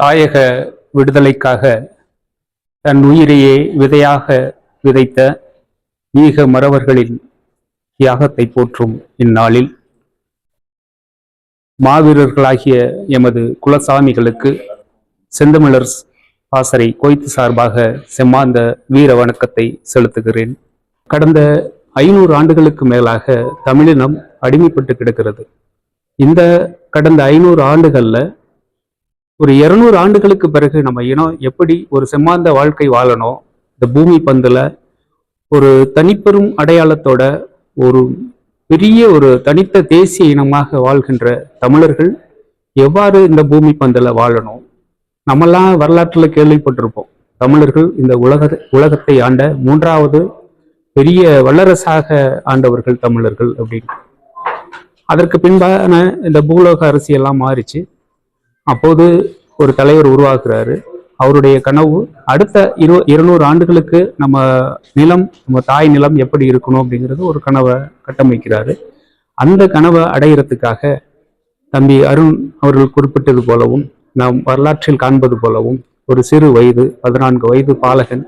தாயக விடுதலைக்காக தன் உயிரையே விதையாக விதைத்த ஈக மறவர்களின் தியாகத்தை போற்றும் இந்நாளில் மாவீரர்களாகிய எமது குலசாமிகளுக்கு செந்தமிழர் பாசறை கோய்த்து சார்பாக செம்மாந்த வீர வணக்கத்தை செலுத்துகிறேன். கடந்த ஐநூறு ஆண்டுகளுக்கு மேலாக தமிழினம் அடிமைப்பட்டு கிடக்கிறது. இந்த கடந்த ஐநூறு ஆண்டுகளில் ஒரு இருநூறு ஆண்டுகளுக்கு பிறகு நம்ம இனம் எப்படி ஒரு செம்மாந்த வாழ்க்கை வாழணும் இந்த பூமி பந்தில் ஒரு தனிப்பெரும் அடையாளத்தோட ஒரு பெரிய ஒரு தனித்த தேசிய இனமாக வாழ்கின்ற தமிழர்கள் எவ்வாறு இந்த பூமி பந்தில் வாழணும் நம்மெல்லாம் வரலாற்றில் கேள்விப்பட்டிருப்போம். தமிழர்கள் இந்த உலக உலகத்தை ஆண்ட மூன்றாவது பெரிய வல்லரசாக ஆண்டவர்கள் தமிழர்கள் அப்படின்னு. அதற்கு பின்பான இந்த பூலோக அரசியெல்லாம் மாறிச்சு. அப்போது ஒரு தலைவர் உருவாக்குறாரு. அவருடைய கனவு அடுத்த இரு இருநூறு ஆண்டுகளுக்கு நம்ம நிலம் நம்ம தாய் நிலம் எப்படி இருக்கணும் அப்படிங்கிறது ஒரு கனவை கட்டமைக்கிறாரு. அந்த கனவை அடையிறதுக்காக தம்பி அருண் அவர்கள் குறிப்பிட்டது போலவும் நாம் வரலாற்றில் காண்பது போலவும் ஒரு சிறு வயது பதினான்கு வயது பாலகன்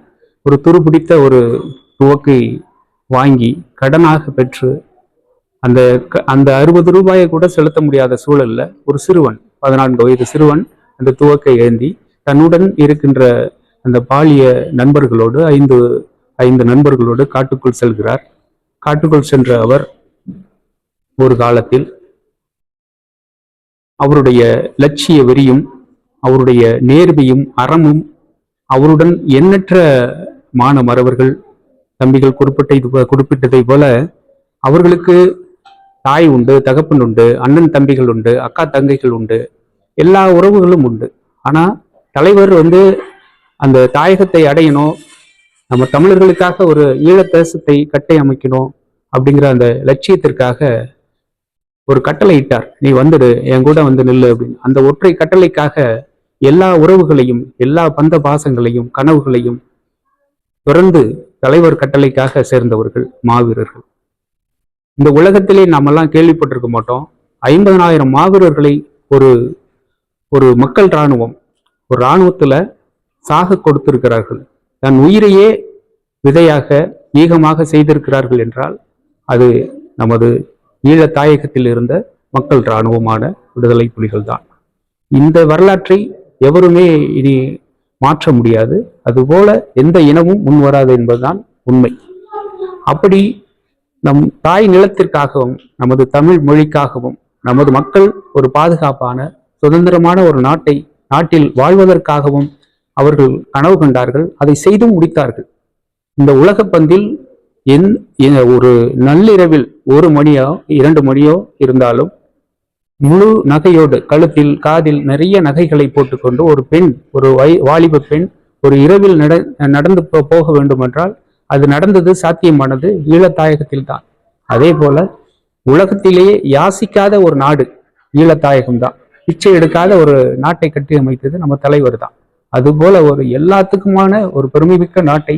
ஒரு துருபிடித்த ஒரு துவக்கை வாங்கி கடனாக பெற்று அந்த க- அந்த அறுபது ரூபாயை கூட செலுத்த முடியாத சூழல்ல ஒரு சிறுவன் பதினான்கு வயது சிறுவன் அந்த துவக்கை ஏந்தி தன்னுடன் இருக்கின்ற அந்த பாலிய நண்பர்களோடு ஐந்து ஐந்து நண்பர்களோடு காட்டுக்குள் செல்கிறார். காட்டுக்குள் சென்ற அவர் ஒரு காலத்தில் அவருடைய லட்சிய வெறியும் அவருடைய நேர்மையும் அறமும் அவருடன் எண்ணற்ற மாண மறவர்கள் தம்பிகள் குறிப்பிட்ட குறிப்பிட்டதை போல அவர்களுக்கு தாய் உண்டு தகப்பன் உண்டு அண்ணன் தம்பிகள் உண்டு அக்கா தங்கைகள் உண்டு. எல்லா உறவுகளும் உண்டு. ஆனால் தலைவர் வந்து அந்த தாயகத்தை அடையணும். நம்ம தமிழர்களுக்காக ஒரு ஈழ தேசத்தை கட்டி அமைக்கணும் அப்படிங்கிற அந்த லட்சியத்திற்காக ஒரு கட்டளை இட்டார். நீ வந்துடு என் கூட வந்து நில்லு அப்படின்னு. அந்த ஒற்றை கட்டளைக்காக எல்லா உறவுகளையும் எல்லா பந்த பாசங்களையும் கனவுகளையும் தொடர்ந்து தலைவர் கட்டளைக்காக சேர்ந்தவர்கள் மாவீரர்கள். இந்த உலகத்திலே நாமெல்லாம் கேள்விப்பட்டிருக்க மாட்டோம். ஐம்பதனாயிரம் மாவீரர்களை ஒரு ஒரு மக்கள் இராணுவம் ஒரு இராணுவத்தில் சாக கொடுத்திருக்கிறார்கள். தன் உயிரையே விதையாக ஈகமாக செய்திருக்கிறார்கள் என்றால் அது நமது ஈழ தாயகத்தில் இருந்த மக்கள் இராணுவமான விடுதலை புலிகள் தான் இந்த வரலாற்றை எவருமே இனி மாற்ற முடியாது. அதுபோல எந்த இனமும் முன்வராது என்பதுதான் உண்மை. அப்படி நம் தாய் நிலத்திற்காகவும் நமது தமிழ் மொழிக்காகவும் நமது மக்கள் ஒரு பாதுகாப்பான சுதந்திரமான ஒரு நாட்டை நாட்டில் வாழ்வதற்காகவும் அவர்கள் கனவு கண்டார்கள் அதை செய்தும் முடித்தார்கள். இந்த உலக பந்தில் என் ஒரு நள்ளிரவில் ஒரு மணியோ இரண்டு மணியோ இருந்தாலும் முழு நகையோடு கழுத்தில் காதில் நிறைய நகைகளை போட்டுக்கொண்டு ஒரு பெண் ஒரு வை வாலிப பெண் ஒரு இரவில் நட நடந்து போ- போக வேண்டுமென்றால் அது நடந்தது சாத்தியமானது ஈழத்தாயகத்தில் தான் அதே போல உலகத்திலேயே யாசிக்காத ஒரு நாடு ஈழத்தாயகம் தான் பிச்சை எடுக்காத ஒரு நாட்டை கட்டி அமைத்தது நம்ம தலைவர் தான் அதுபோல ஒரு எல்லாத்துக்குமான ஒரு பெருமைமிக்க நாட்டை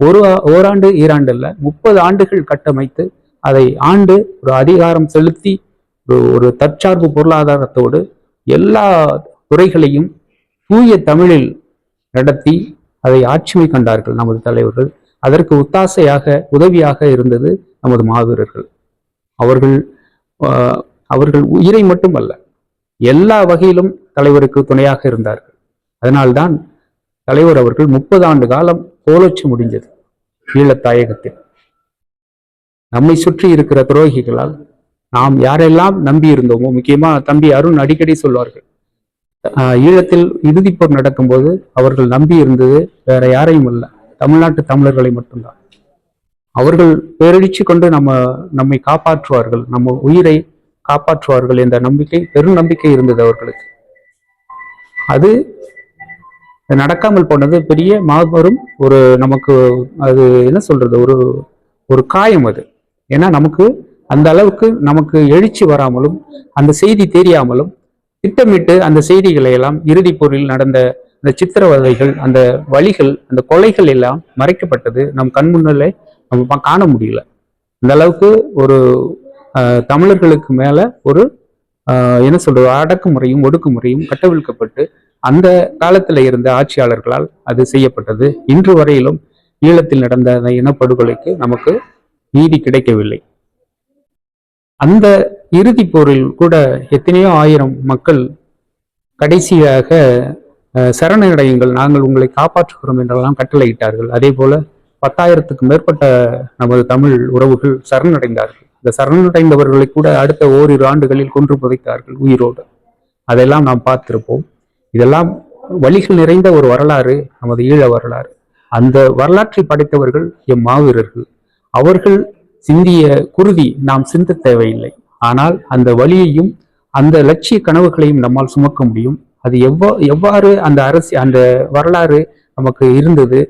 ஒரு ஆ- ஓராண்டு ஈராண்டு இல்ல முப்பது ஆண்டுகள் கட்டமைத்து அதை ஆண்டு ஒரு அதிகாரம் செலுத்தி ஒரு ஒரு தற்சார்பு பொருளாதாரத்தோடு எல்லா துறைகளையும் தூய தமிழில் நடத்தி அதை ஆட்சிமை கண்டார்கள் நமது தலைவர்கள். அதற்கு ஒத்தாசையாக உதவியாக இருந்தது நமது மாவீரர்கள். அவர்கள் அவர்கள் உயிரை மட்டுமல்ல எல்லா வகையிலும் தலைவருக்கு துணையாக இருந்தார்கள். அதனால்தான் தலைவர் அவர்கள் முப்பது ஆண்டு காலம் கோலோச்சு முடிஞ்சது ஈழத்தாயகத்தில். நம்மை சுற்றி இருக்கிற துரோகிகளால் நாம் யாரெல்லாம் நம்பி இருந்தோமோ முக்கியமா தம்பி அருண் அடிக்கடி சொல்வார்கள் ஆஹ் ஈழத்தில் இறுதிப்போர் நடக்கும்போது அவர்கள் நம்பி இருந்தது வேற யாரையும் அல்ல. தமிழ்நாட்டு தமிழர்களை மட்டும்தான். அவர்கள் பேரடிச்சு கொண்டு நம்ம நம்மை காப்பாற்றுவார்கள். நம்ம உயிரை காப்பாற்றுவார்கள் என்ற நம்பிக்கை பெரும் நம்பிக்கை இருந்தது அவர்களுக்கு. அது நடக்காமல் போனது பெரிய மாபெரும் ஒரு நமக்கு அது என்ன சொல்றது ஒரு ஒரு காயம் அது. ஏன்னா நமக்கு அந்த அளவுக்கு நமக்கு எழுச்சி வராமலும் அந்த செய்தி தெரியாமலும் திட்டமிட்டு அந்த செய்திகளை எல்லாம் இறுதிப் போரில் நடந்த இந்த சித்திரவதைகள் அந்த வழிகள் அந்த கொலைகள் எல்லாம் மறைக்கப்பட்டது நம் கண் முன்னாலே நம்ம காண முடியல. அந்த அளவுக்கு ஒரு தமிழர்களுக்கு மேல ஒரு என்ன சொல்றது அடக்குமுறையும் ஒடுக்குமுறையும் கட்டவிழ்க்கப்பட்டு அந்த காலத்துல இருந்த ஆட்சியாளர்களால் அது செய்யப்பட்டது. இன்று வரையிலும் ஈழத்தில் நடந்த அந்த இனப்படுகொலைக்கு நமக்கு நீதி கிடைக்கவில்லை. அந்த இறுதிப் போரில் கூட எத்தனையோ ஆயிரம் மக்கள் கடைசியாக சரணடையுங்கள். நாங்கள் உங்களை காப்பாற்றுகிறோம் என்றெல்லாம் கட்டளையிட்டார்கள். அதே போல பத்தாயிரத்துக்கு மேற்பட்ட நமது தமிழ் உறவுகள் சரணடைந்தார்கள். இந்த சரணடைந்தவர்களை கூட அடுத்த ஓரிரு ஆண்டுகளில் கொன்று புதைத்தார்கள் உயிரோடு. அதெல்லாம் நாம் பார்த்திருப்போம். இதெல்லாம் வழிகள் நிறைந்த ஒரு வரலாறு நமது ஈழ வரலாறு. அந்த வரலாற்றை படைத்தவர்கள் எம் மாவீரர்கள். அவர்கள் சிந்திய குருதி நாம் சிந்த தேவையில்லை. ஆனால் அந்த வழியையும் அந்த லட்சிய கனவுகளையும் நம்மால் சுமக்க முடியும். அது எவ்வா எவ்வாறு அந்த அரசு அந்த வரலாறு நமக்கு இருந்தது?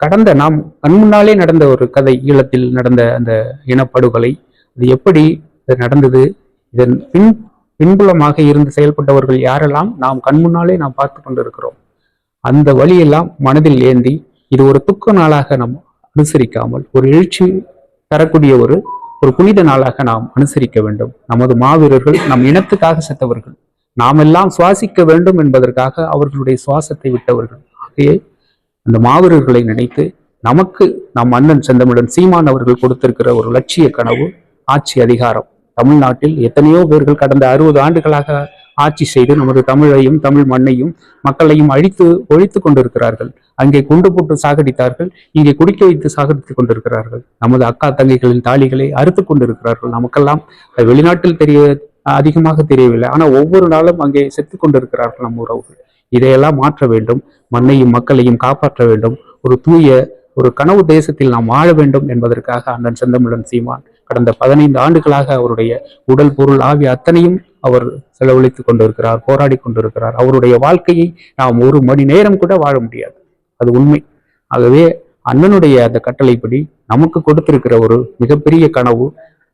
கடந்த நாம் கண்முன்னாலே நடந்த ஒரு கதை ஈழத்தில் நடந்த அந்த இனப்படுகொலை அது எப்படி இது நடந்தது? இதன் பின் பின்புலமாக இருந்து செயல்பட்டவர்கள் யாரெல்லாம்? நாம் கண்முன்னாலே நாம் பார்த்து கொண்டிருக்கிறோம். அந்த வழியெல்லாம் மனதில் ஏந்தி இது ஒரு துக்க நாளாக நாம் அனுசரிக்காமல் ஒரு எழுச்சி தரக்கூடிய ஒரு ஒரு புனித நாளாக நாம் அனுசரிக்க வேண்டும். நமது மாவீரர்கள் நம் இனத்துக்காக செத்தவர்கள். நாம் எல்லாம் சுவாசிக்க வேண்டும் என்பதற்காக அவர்களுடைய சுவாசத்தை விட்டவர்கள். ஆகையே அந்த மாவீரர்களை நினைத்து நமக்கு நம் அண்ணன் செந்தமிழன் சீமான் அவர்கள் கொடுத்திருக்கிற ஒரு லட்சிய கனவு ஆட்சி அதிகாரம். தமிழ்நாட்டில் எத்தனையோ பேர்கள் கடந்த அறுபது ஆண்டுகளாக ஆட்சி செய்து நமது தமிழையும் தமிழ் மண்ணையும் மக்களையும் அழித்து ஒழித்து கொண்டிருக்கிறார்கள். அங்கே குண்டு போட்டு சாகடித்தார்கள். இங்கே குடிக்க வைத்து சாகடித்துக் கொண்டிருக்கிறார்கள். நமது அக்கா தங்கைகளின் தாலிகளை அறுத்து கொண்டிருக்கிறார்கள். நமக்கெல்லாம் வெளிநாட்டில் தெரிய அதிகமாக தெரியவில்லை. ஆனால் ஒவ்வொரு நாளும் அங்கே செத்து கொண்டிருக்கிறார்கள் நம் உறவுகள். இதையெல்லாம் மாற்ற வேண்டும் மண்ணையும் மக்களையும் காப்பாற்ற வேண்டும். ஒரு தூய ஒரு கனவு தேசத்தில் நாம் வாழ வேண்டும் என்பதற்காக அண்ணன் செந்தமிழன் சீமான் கடந்த பதினைந்து ஆண்டுகளாக அவருடைய உடல் பொருள் ஆவி அத்தனையும் அவர் செலவழித்துக் கொண்டிருக்கிறார் போராடி கொண்டிருக்கிறார். அவருடைய வாழ்க்கையை நாம் ஒரு மணி நேரம் கூட வாழ முடியாது. அது உண்மை. ஆகவே அண்ணனுடைய அந்த கட்டளைப்படி நமக்கு கொடுத்திருக்கிற ஒரு மிகப்பெரிய கனவு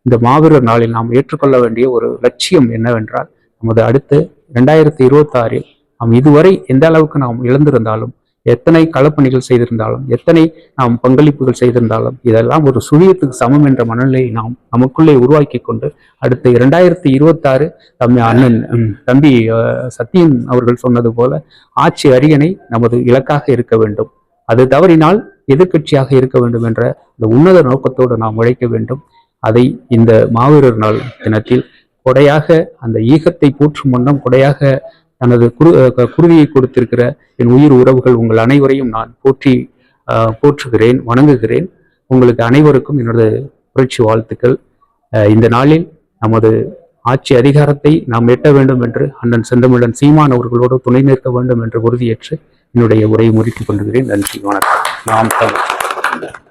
இந்த மாவீரர் நாளில் நாம் ஏற்றுக்கொள்ள வேண்டிய ஒரு லட்சியம் என்னவென்றால் நமது அடுத்து இரண்டாயிரத்தி இருபத்தி ஆறில் நாம் இதுவரை எந்த அளவுக்கு நாம் இழந்திருந்தாலும் எத்தனை களப்பணிகள் செய்திருந்தாலும் எத்தனை நாம் பங்களிப்புகள் செய்திருந்தாலும் இதெல்லாம் ஒரு சுழியத்துக்கு சமம் என்ற மனநிலையை நாம் நமக்குள்ளே உருவாக்கி கொண்டு அடுத்த இரண்டாயிரத்தி இருபத்தாறு தம் அண்ணன் தம்பி சத்தியன் அவர்கள் சொன்னது போல ஆட்சி அரியணை நமது இலக்காக இருக்க வேண்டும். அது தவறினால் எதிர்க்கட்சியாக இருக்க வேண்டும் என்ற இந்த உன்னத நோக்கத்தோடு நாம் உழைக்க வேண்டும். அதை இந்த மாவீரர் நாள் தினத்தில் கொடையாக அந்த ஈகத்தை போற்றும் வண்ணம் கொடையாக தனது குரு குருவியை கொடுத்திருக்கிற என் உயிர் உறவுகள் உங்கள் அனைவரையும் நான் போற்றி போற்றுகிறேன் வணங்குகிறேன். உங்களுக்கு அனைவருக்கும் என்னோட புரட்சி வாழ்த்துக்கள். இந்த நாளில் நமது ஆட்சி அதிகாரத்தை நாம் எட்ட வேண்டும் என்று அண்ணன் செந்தமிழன் சீமான் அவர்களோடு துணை நிற்க வேண்டும் என்று உறுதியேற்று என்னுடைய உரையை முடித்துக் கொள்கிறேன். நன்றி வணக்கம். நாம் தமிழ்.